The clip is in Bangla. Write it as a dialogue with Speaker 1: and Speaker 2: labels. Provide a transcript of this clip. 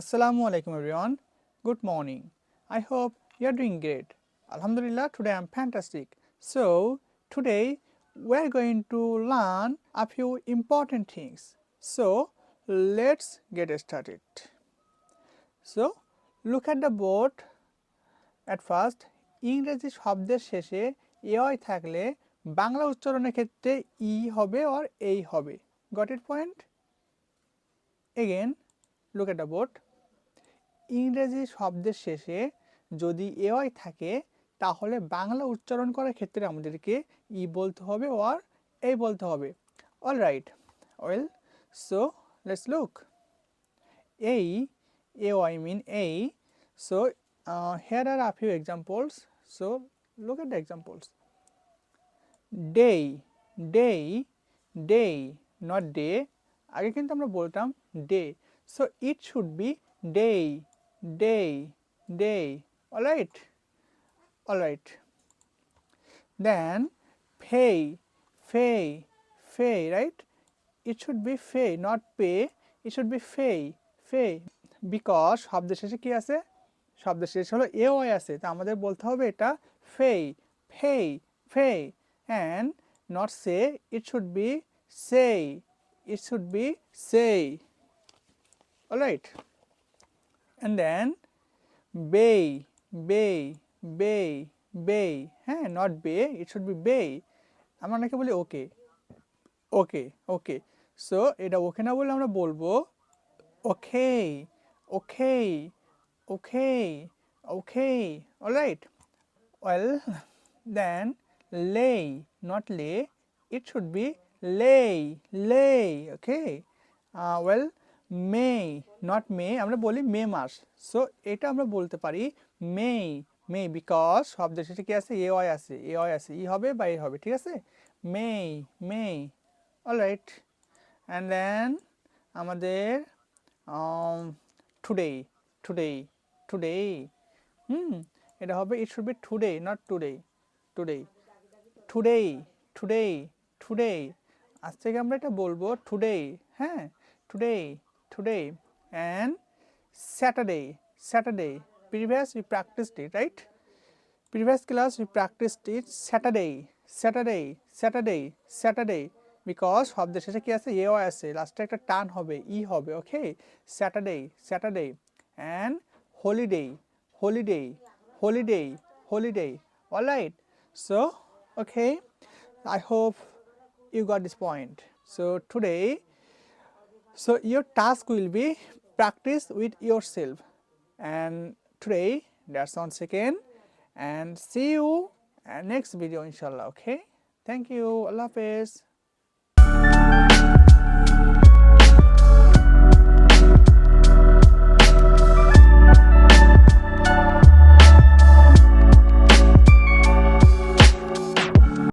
Speaker 1: Assalamu alaikum everyone. Good morning. I hope you are doing great. Alhamdulillah, today I am fantastic. So, today we are going to learn a few important things. So, let's get started. So, look at the board. At first, ইংরেজি শব্দের শেষে এআই থাকলে বাংলা উচ্চারণের ক্ষেত্রে ই হবে আর এই হবে got it point again look at the board ইংরেজি শব্দের শেষে যদি এআই থাকে, তাহলে বাংলা উচ্চারণ করার ক্ষেত্রে আমাদেরকে ই বলতে হবে আর এই বলতে হবে। All right well so let's look এই এ আই মিন এই so here are a few examples so look at the examples day day day not day আগে কিন্তু আমরা বলতাম day so it should be day day day alright alright then fay fay fay right it should be ফে not pay. It should be ফে ফে বিকজ শব্দের শেষে কি আছে? শব্দের শেষে হলো এ, ওয়াই আছে। তা আমাদের বলতে হবে এটা fay fay fay and not say it should be say it should be say alright and then বে বে বে বে হ্যাঁ নট বে ইট শুড বি বে আমরা অনেকে বলি ওকে ওকে ওকে সো এটা ওকে না বলে আমরা বলবো ওকে ওকে ওকে ওকে অলরাইট ওয়েল দেন লে নট লে ইট শুড বি লে লে ওকে ওয়েল may not may আমরা বলি মে মাস। সো এটা আমরা বলতে পারি মে মে বিকজ শব্দের শেষে কি আছে? এ ওয়াই আছে। এ ওয়াই আছে। ই হবে বা এ হবে, ঠিক আছে? মে মে অলরাইট অ্যান্ড দেন আমাদের টুডে টুডে টুডে হুম, এটা হবে it should be today not today today today today today আজ থেকে আমরা এটা বলব টুডে হ্যাঁ? Today today and Saturday Saturday previous we practiced it right previous class we practiced it saturday saturday saturday saturday because শব্দের শেষে কি আছে এ আছে লাস্টে একটা টান হবে ই হবে okay Saturday Saturday and holiday holiday holiday all right so okay i hope you got this point so today so your task will be practice with yourself and today that's on second and see you and next video inshallah okay thank you allah hafiz